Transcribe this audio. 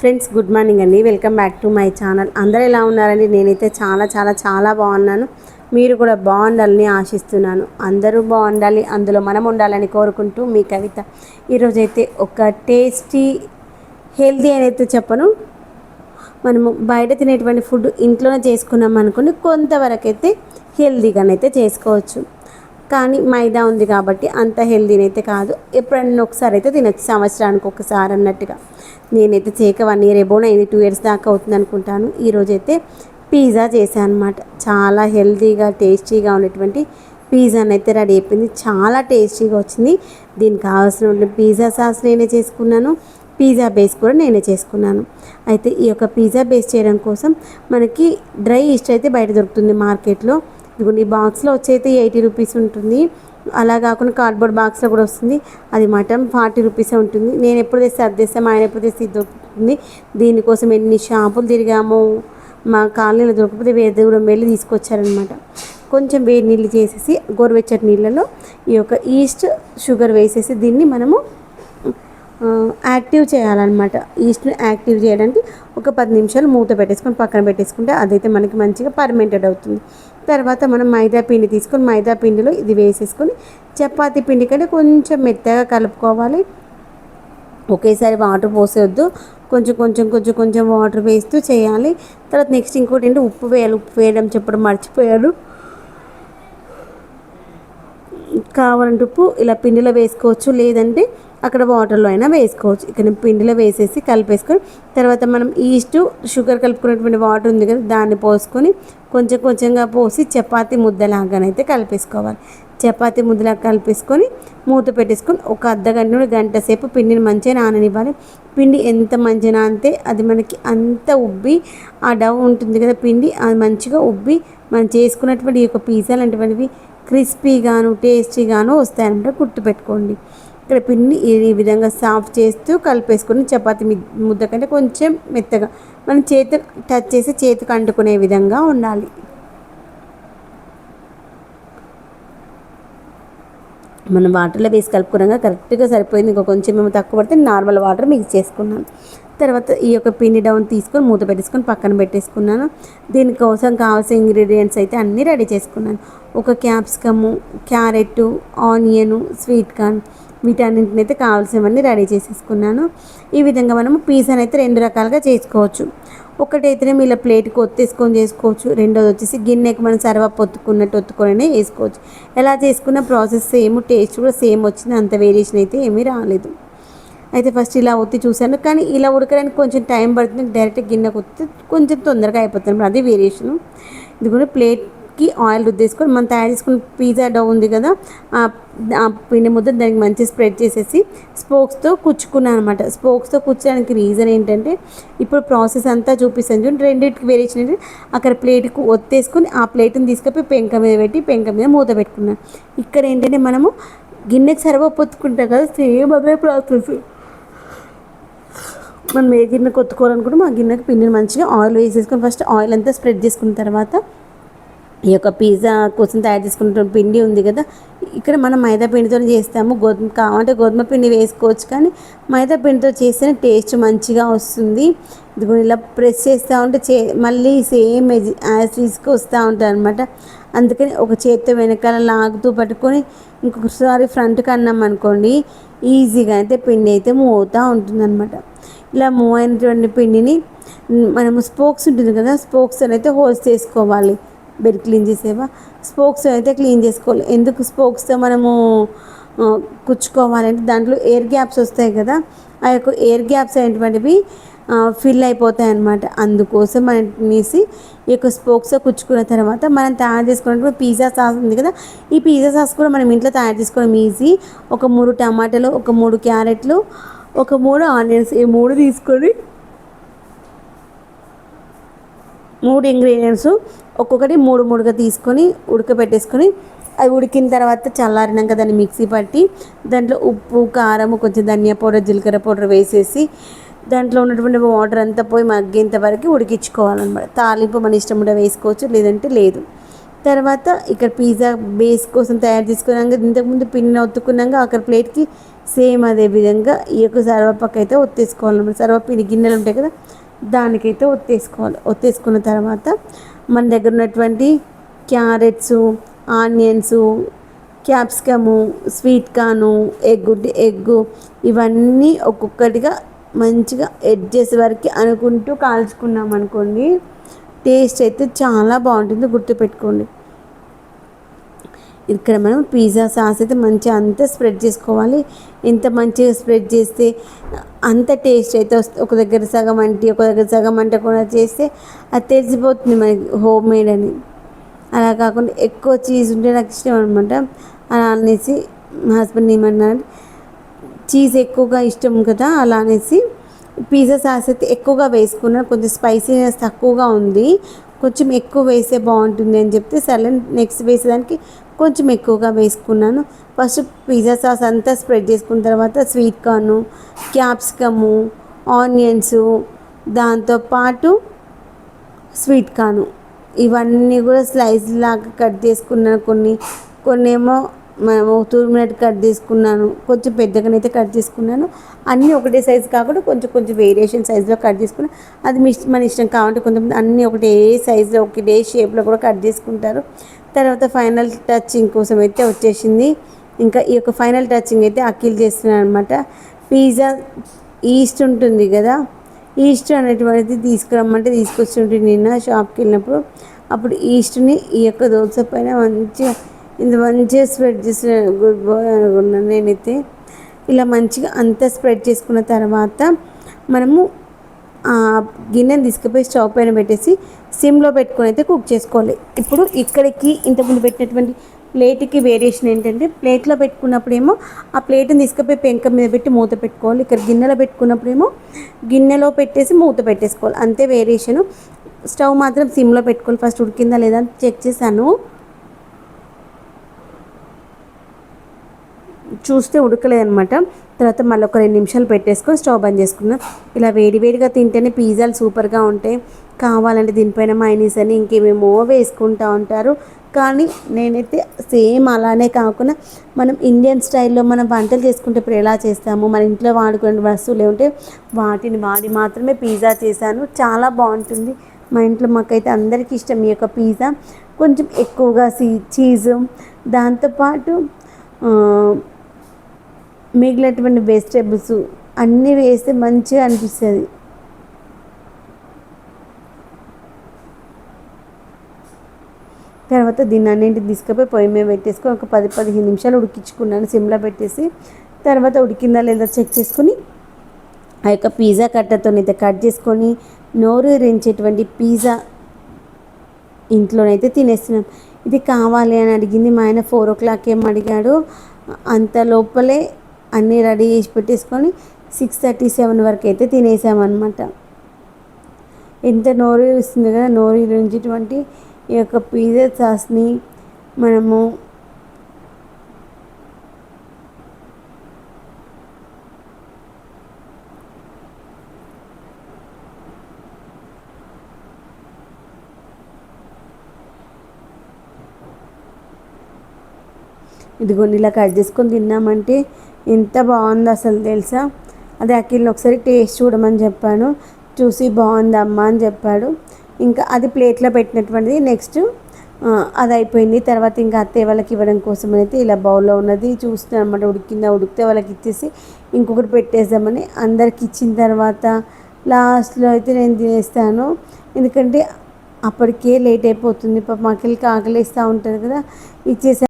Friends good morning అండి. Welcome back to my channel. అందరూ ఎలా ఉన్నారండి? నేనైతే చాలా చాలా చాలా బాగున్నాను. మీరు కూడా బాగుండాలని ఆశిస్తున్నాను. అందరూ బాగుండాలి. అందులో మనం ఉండాలని కోరుకుంటూ మీ కవిత. ఈరోజైతే ఒక టేస్టీ హెల్దీ అని అయితే చెప్పను. మనము బయట తినేటువంటి ఫుడ్ ఇంట్లోనే చేసుకున్నాం అనుకుని కొంతవరకు అయితే హెల్దీగానైతే చేసుకోవచ్చు. కానీ మైదా ఉంది కాబట్టి అంత హెల్దీని అయితే కాదు. ఎప్పుడన్నా ఒకసారి అయితే తినచ్చు. సంవత్సరానికి ఒకసారి అన్నట్టుగా. నేనైతే చేయక వన్ ఇయర్ ఎబోన్ అయింది. టూ ఇయర్స్ దాకా అవుతుంది అనుకుంటాను. ఈరోజు అయితే పిజ్జా చేశాను అనమాట చాలా హెల్తీగా టేస్టీగా ఉన్నటువంటి పిజ్జాని అయితే రెడీ అయిపోయింది. చాలా టేస్టీగా వచ్చింది. దీనికి కావాల్సిన పిజ్జా సాస్ నేనే చేసుకున్నాను. పిజ్జా బేస్ కూడా నేనే చేసుకున్నాను. అయితే ఈ యొక్క పిజ్జా బేస్ చేయడం కోసం మనకి డ్రై ఈస్ట్ అయితే బయట దొరుకుతుంది మార్కెట్లో. ఇదిగోండి ఈ బాక్స్లో వచ్చి అయితే ఎయిటీ రూపీస్ ఉంటుంది. అలా కాకుండా కార్డ్బోర్డ్ బాక్స్లో కూడా వస్తుంది. అది మటన్ ఫార్టీ రూపీసే ఉంటుంది. నేను ఎప్పుడు తెస్తే అది తెస్తే మా ఆయన ఎప్పుడు తెస్తే ఇది దొరుకుతుంది. దీనికోసం ఎన్ని షాపులు తిరిగాము మా కాలనీలో దొరకకపోతే వేరే దూరం వెళ్ళి తీసుకొచ్చారనమాట కొంచెం వేడి నీళ్ళు చేసేసి గోరువెచ్చటి నీళ్ళలో ఈ యొక్క ఈస్ట్ షుగర్ వేసేసి దీన్ని మనము యాక్టివ్ చేయాలన్నమాట. ఈస్ట్ని యాక్టివ్ చేయడానికి ఒక పది నిమిషాలు మూత పెట్టేసుకొని పక్కన పెట్టేసుకుంటే అదైతే మనకి మంచిగా పర్మెంటెడ్ అవుతుంది. తర్వాత మనం మైదా పిండి తీసుకొని మైదా పిండిలో ఇది వేసేసుకొని చపాతీ పిండి కంటే కొంచెం మెత్తగా కలుపుకోవాలి. ఒకేసారి వాటర్ పోసేయొద్దు. కొంచెం కొంచెం కొంచెం కొంచెం వాటర్ వేస్తూ చేయాలి. తర్వాత నెక్స్ట్ ఇంకోటి ఏంటి? ఉప్పు వేయాలి. ఉప్పు వేయడం చెప్పడం మర్చిపోయాడు కావాలంటే ఉప్పు ఇలా పిండిలో వేసుకోవచ్చు. లేదంటే అక్కడ వాటర్లో అయినా వేసుకోవచ్చు. ఇక్కడ పిండిలో వేసేసి కలిపేసుకొని తర్వాత మనం ఈస్ట్ షుగర్ కలుపుకున్నటువంటి వాటర్ ఉంది కదా దాన్ని పోసుకొని కొంచెం కొంచెంగా పోసి చపాతి ముద్దలాగానైతే కలిపేసుకోవాలి. చపాతీ ముద్దలా కలిపేసుకొని మూత పెట్టేసుకొని ఒక అర్ధ గంట నుండి గంట సేపు పిండిని మంచిగా నాననివ్వాలి. పిండి ఎంత మంచిగా నానితే అది మనకి అంత ఉబ్బి ఆ డవ్ ఉంటుంది కదా పిండి అది మంచిగా ఉబ్బి మనం చేసుకున్నటువంటి ఈ యొక్క పిజ్జా లాంటివి క్రిస్పీగాను టేస్టీగాను వస్తాయన్నమాట గుర్తుపెట్టుకోండి. ఇక్కడ పిండి ఈ విధంగా సాఫ్ చేస్తూ కలిపేసుకుని చపాతి ముద్ద కంటే కొంచెం మెత్తగా మనం చేతి టచ్ చేసి చేతికి అంటుకునే విధంగా ఉండాలి. మనం వాటర్లో వేసి కలుపుకున్నాక కరెక్ట్గా సరిపోయింది. ఇంకా కొంచెం మేము తక్కువ పడితే నార్మల్ వాటర్ మిక్స్ చేసుకున్నాను తర్వాత ఈ యొక్క పిండి డౌన్ తీసుకొని మూత పెట్టేసుకొని పక్కన పెట్టేసుకున్నాను. దీనికోసం కావాల్సిన ఇంగ్రీడియంట్స్ అయితే అన్నీ రెడీ చేసుకున్నాను. ఒక capsicum carrot onion sweet corn వీటన్నింటిని అయితే కావాల్సినవన్నీ రెడీ చేసేసుకున్నాను. ఈ విధంగా మనము పిజ్జాని అయితే రెండు రకాలుగా చేసుకోవచ్చు. ఒకటైతేనే ఇలా ప్లేట్కి ఒత్తేసుకొని చేసుకోవచ్చు. రెండోది వచ్చేసి గిన్నెకి మనం సర్వప్ పొత్తుకున్నట్టు ఒత్తుకొని వేసుకోవచ్చు. ఎలా చేసుకున్న ప్రాసెస్ సేమ్ టేస్ట్ కూడా సేమ్ వచ్చింది అంత వేరియేషన్ అయితే ఏమీ రాలేదు. అయితే ఫస్ట్ ఇలా ఒత్తి చూశాను. కానీ ఇలా ఉడకడానికి కొంచెం టైం పడుతుంది. డైరెక్ట్ గిన్నెకి ఒత్తి కొంచెం తొందరగా అయిపోతుంది. అది వేరియేషను. ఇది కూడా ప్లేట్ ప్లేట్కి ఆయిల్ రుద్దేసుకొని మనం తయారు చేసుకున్న పిజ్జా డౌ ఉంది కదా ఆ పిండి ముద్ద దానికి మంచిగా స్ప్రెడ్ చేసేసి స్పోక్స్తో కుచ్చుకున్నాను అనమాట స్పోక్స్తో కుచ్చడానికి రీజన్ ఏంటంటే ఇప్పుడు ప్రాసెస్ అంతా చూపిస్తాను చూడండి రెండింటికి వేరియేషన్ అక్కడ ప్లేట్కి ఒత్తేసుకొని ఆ ప్లేట్ని తీసుకొని పెంక మీద పెట్టి పెంక మీద మూత పెట్టుకున్నాను ఇక్కడ ఏంటంటే మనము గిన్నెకి సర్వ పొత్తుకుంటాం కదా సేమ్ అదే ప్రాసెస్. మనం ఏ గిన్నె కొత్తుకోవాలనుకుంటే మా గిన్నెకి పిండిని మంచిగా ఆయిల్ వేసేసుకొని ఫస్ట్ ఆయిల్ అంతా స్ప్రెడ్ చేసుకున్న తర్వాత ఈ యొక్క పిజ్జా కోసం తయారు చేసుకున్న పిండి ఉంది కదా ఇక్కడ మనం మైదా పిండితో చేస్తాము. గోధుమ కావాలంటే గోధుమ పిండి వేసుకోవచ్చు కానీ మైదా పిండితో చేస్తేనే టేస్ట్ మంచిగా వస్తుంది. ఇదిగో ఇలా ప్రెస్ చేస్తూ ఉంటే చే మళ్ళీ సేమ్ యాజ్ తీసుకొస్తూ వస్తూ అనమాట అందుకని ఒక చేత్తో వెనకాల లాగుతూ పట్టుకొని ఇంకొకసారి ఫ్రంట్కి అన్నాం అనుకోండి ఈజీగా అయితే పిండి అయితే మూవ్ అవుతూ ఉంటుందన్నమాట ఇలా మూవ్ అయినటువంటి పిండిని మనము స్పోక్స్ ఉంటుంది కదా స్పోక్స్ అయితే హోల్స్ చేసుకోవాలి. బెడ్ క్లీన్ చేసేవా? స్పోక్స్ అయితే క్లీన్ చేసుకోవాలి. ఎందుకు స్పోక్స్తో మనము కుచ్చుకోవాలంటే దాంట్లో ఎయిర్ గ్యాప్స్ వస్తాయి కదా ఆ యొక్క ఎయిర్ గ్యాప్స్ అనేటువంటివి ఫిల్ అయిపోతాయి అన్నమాట. అందుకోసం అనేసి ఈ యొక్క స్పోక్స్ కుచ్చుకున్న తర్వాత మనం తయారు చేసుకున్నప్పుడు పిజ్జా సాస్ ఉంది కదా ఈ పిజ్జా సాస్ కూడా మనం ఇంట్లో తయారు చేసుకోవడం ఈజీ. ఒక మూడు టమాటాలు ఒక మూడు క్యారెట్లు ఒక మూడు ఆనియన్స్ ఈ మూడు తీసుకొని మూడు ఇంగ్రీడియంట్స్ ఒక్కొక్కటి మూడు మూడుగా తీసుకొని ఉడకబెట్టేసుకొని అవి ఉడికిన తర్వాత చల్లారినాక దాన్ని మిక్సీ పట్టి. దాంట్లో ఉప్పు కారం కొంచెం ధనియా పౌడర్ జీలకర్ర పౌడర్ వేసేసి దాంట్లో ఉన్నటువంటి వాటర్ అంతా పోయి మగ్గేంత వరకు ఉడికించుకోవాలన్నమాట. తాలింపు మన ఇష్టం కూడా వేసుకోవచ్చు లేదంటే లేదు. తర్వాత ఇక్కడ పిజ్జా బేస్ కోసం తయారు చేసుకున్నాక ఇంతకుముందు పిన్ని ఒత్తుకున్నాక అక్కడ ప్లేట్కి సేమ్ అదే విధంగా ఈ యొక్క సర్వపక్క అయితే ఒత్తేసుకోవాలి సర్వపిండి గిన్నెలు ఉంటాయి కదా దానికైతే ఒత్తేసుకోవాలి. ఒత్తేసుకున్న తర్వాత మన దగ్గర ఉన్నటువంటి carrots onions capsicum sweet corn egg egg ఇవన్నీ ఒక్కొక్కటిగా మంచిగా ఎడ్జెస్ వరకు అనుకుంటూ కాల్చుకున్నాం అనుకోండి టేస్ట్ అయితే చాలా బాగుంటుంది. గుర్తుపెట్టుకోండి. ఇక్కడ మనం పిజ్జా సాస్ అయితే మంచిగా అంతా స్ప్రెడ్ చేసుకోవాలి. ఎంత మంచిగా స్ప్రెడ్ చేస్తే అంత టేస్ట్ అయితే వస్తుంది ఒక దగ్గర సగం అంటి ఒక దగ్గర సగం అంట కూడా చేస్తే అది తెలిసిపోతుంది మనకి హోమ్ మేడ్ అని. అలా కాకుండా ఎక్కువ చీజ్ ఉంటే నాకు ఇష్టం అనమాట అలా అనేసి మా హస్బెండ్ ఏమన్నారు చీజ్ ఎక్కువగా ఇష్టం కదా అలా అనేసి పిజ్జా సాస్ అయితే ఎక్కువగా వేసుకున్నాను కొంచెం స్పైసీనెస్ తక్కువగా ఉంది. కొంచెం ఎక్కువ వేస్తే బాగుంటుంది అని చెప్తే సరే నెక్స్ట్ వేసేదానికి కొంచెం ఎక్కువగా వేసుకున్నాను. ఫస్ట్ పిజ్జా సాస్ అంతా స్ప్రెడ్ చేసుకున్న తర్వాత స్వీట్ కార్ను క్యాప్సికము ఆనియన్స్ దాంతోపాటు స్వీట్ కార్ను. ఇవన్నీ కూడా స్లైస్ లాగా కట్ చేసుకున్నాను కొన్ని కొన్ని ఏమో మనము మినిట్ కట్ చేసుకున్నాను కొంచెం పెద్దగానైతే కట్ చేసుకున్నాను అన్నీ ఒకటే సైజు కాకుండా కొంచెం కొంచెం వేరియేషన్ సైజులో కట్ చేసుకున్నాను అది మీ మన ఇష్టం కావాలంటే కొంతమంది అన్నీ ఒకటే సైజులో ఒకటే షేప్లో కూడా కట్ చేసుకుంటారు తర్వాత ఫైనల్ టచింగ్ కోసం అయితే వచ్చేసింది. ఇంకా ఈ యొక్క ఫైనల్ టచింగ్ అయితే అఖిల్ చేస్తున్నాను అనమాట పిజ్జా ఈస్ట్ ఉంటుంది కదా ఈస్ట్ అనేటువంటిది తీసుకురమ్మంటే తీసుకొచ్చి నిన్న షాప్కి వెళ్ళినప్పుడు. అప్పుడు ఈస్ట్ని ఈ యొక్క దోశ పైన మంచిగా ఇంత మంచిగా స్ప్రెడ్ చేసిన గుడ్ బాయ్ అనుకున్నాను నేనైతే ఇలా మంచిగా అంతా స్ప్రెడ్ చేసుకున్న తర్వాత మనము గిన్నెని తీసుకుపోయి స్టవ్ పైన పెట్టేసి సిమ్లో పెట్టుకొని అయితే కుక్ చేసుకోవాలి. ఇప్పుడు ఇక్కడికి ఇంతకుముందు పెట్టినటువంటి ప్లేట్కి వేరియేషన్ ఏంటంటే ప్లేట్లో పెట్టుకున్నప్పుడేమో ఆ ప్లేట్ని తీసుకుపోయి పెంక మీద పెట్టి మూత పెట్టుకోవాలి. ఇక్కడ గిన్నెలో పెట్టుకున్నప్పుడేమో గిన్నెలో పెట్టేసి మూత పెట్టేసుకోవాలి. అంతే వేరియేషను స్టవ్ మాత్రం సిమ్లో పెట్టుకోవాలి. ఫస్ట్ ఉడికిందా లేదా చెక్ చేశాను. చూస్తే ఉడకలేదనమాట తర్వాత మళ్ళీ ఒక రెండు నిమిషాలు పెట్టేసుకొని స్టవ్ బంద్ చేసుకున్నాం. ఇలా వేడివేడిగా తింటేనే పిజ్జాలు సూపర్గా ఉంటాయి. కావాలంటే దీనిపైన మైనీస్ అని ఇంకేమేమో వేసుకుంటూ ఉంటారు. కానీ నేనైతే సేమ్ అలానే కాకుండా మనం ఇండియన్ స్టైల్లో మనం వంటలు చేసుకుంటే ఇప్పుడు ఎలా చేస్తాము? మన ఇంట్లో వాడుకునే వస్తువులు ఏమంటే వాటిని వాడి మాత్రమే పిజ్జా చేశాను. చాలా బాగుంటుంది. మా ఇంట్లో మాకైతే అందరికీ ఇష్టం ఈ యొక్క పిజ్జా. కొంచెం ఎక్కువగా సీ చీజు. దాంతోపాటు మిగిలినటువంటి వెజిటేబుల్స్ అన్నీ వేస్తే మంచిగా అనిపిస్తుంది. తర్వాత దీన్ని అన్నింటి తీసుకుపోయి పొయ్యి మీద పెట్టేసుకొని ఒక పది పదిహేను నిమిషాలు ఉడికించుకున్నాను. సిమ్లో పెట్టేసి తర్వాత ఉడికిందా లేదా చెక్ చేసుకుని ఆ యొక్క పిజ్జా కట్టతోనైతే కట్ చేసుకొని నోరు రించేటువంటి పిజ్జా ఇంట్లోనైతే తినేస్తున్నాం. ఇది కావాలి అని అడిగింది మా ఆయన. ఫోర్ ఓ క్లాక్ ఏం అడిగాడు. అంత లోపలే అన్నీ రెడీ చేసి పెట్టేసుకొని సిక్స్ థర్టీ సెవెన్ వరకు అయితే తినేసామన్నమాట. ఎంత నోరు ఇస్తుంది కదా నోరు నుంచిటువంటి ఈ యొక్క పిజ్జా సాస్ని మనము ఇదిగోండి ఇలా కట్ చేసుకొని తిన్నామంటే ఎంత బాగుందో అసలు తెలుసా? అది అఖిల్ని ఒకసారి టేస్ట్ చూడమని చెప్పాను. చూసి బాగుందమ్మా అని చెప్పాడు. ఇంకా అది ప్లేట్లో పెట్టినటువంటిది నెక్స్ట్ అది అయిపోయింది. తర్వాత ఇంకా అత్తయ్య వాళ్ళకి ఇవ్వడం కోసం అయితే ఇలా బౌల్లో ఉన్నది చూస్తున్నాను అనమాట ఉడికిందా? ఉడికితే వాళ్ళకి ఇచ్చేసి ఇంకొకటి పెట్టేద్దామని. అందరికి ఇచ్చిన తర్వాత లాస్ట్లో అయితే నేను తినేస్తాను. ఎందుకంటే అప్పటికే లేట్ అయిపోతుంది. పాప మాకెళ్ళి ఆకలిస్తూ ఉంటుంది కదా. ఇచ్చేసా